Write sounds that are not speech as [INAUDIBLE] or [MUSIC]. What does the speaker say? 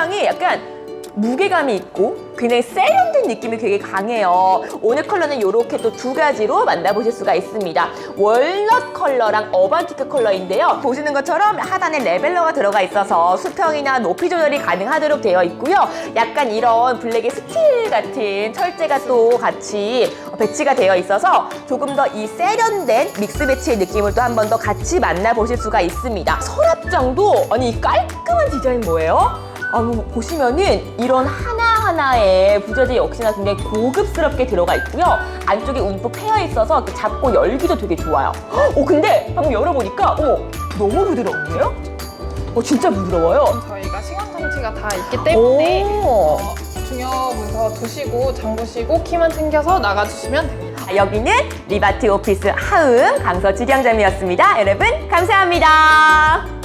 굉장히 약간 무게감이 있고 굉장히 세련된 느낌이 되게 강해요. 오늘 컬러는 이렇게 또 두 가지로 만나보실 수가 있습니다. 월넛 컬러랑 어반티크 컬러인데요. 보시는 것처럼 하단에 레벨러가 들어가 있어서 수평이나 높이 조절이 가능하도록 되어 있고요. 약간 이런 블랙의 스틸 같은 철제가 또 같이 배치가 되어 있어서 조금 더 이 세련된 믹스 배치의 느낌을 또 한 번 더 같이 만나보실 수가 있습니다. 서랍장도 아니 이 깔끔한 디자인 뭐예요? 아, 뭐 보시면은 이런 하나하나의 부자재 역시나 굉장히 고급스럽게 들어가 있고요. 안쪽에 움푹 패여 있어서 이렇게 잡고 열기도 되게 좋아요. [GASPS] 어, 근데 방금 열어보니까 어머, 너무 부드러운데요? 어, 진짜 부드러워요. 저희가 시간 장치가 다 있기 때문에 오. 어, 중요 문서 두시고 잠그시고 키만 챙겨서 나가주시면 됩니다. 아, 여기는 리바티 오피스 하음 강서 지량점이었습니다. 여러분, 감사합니다.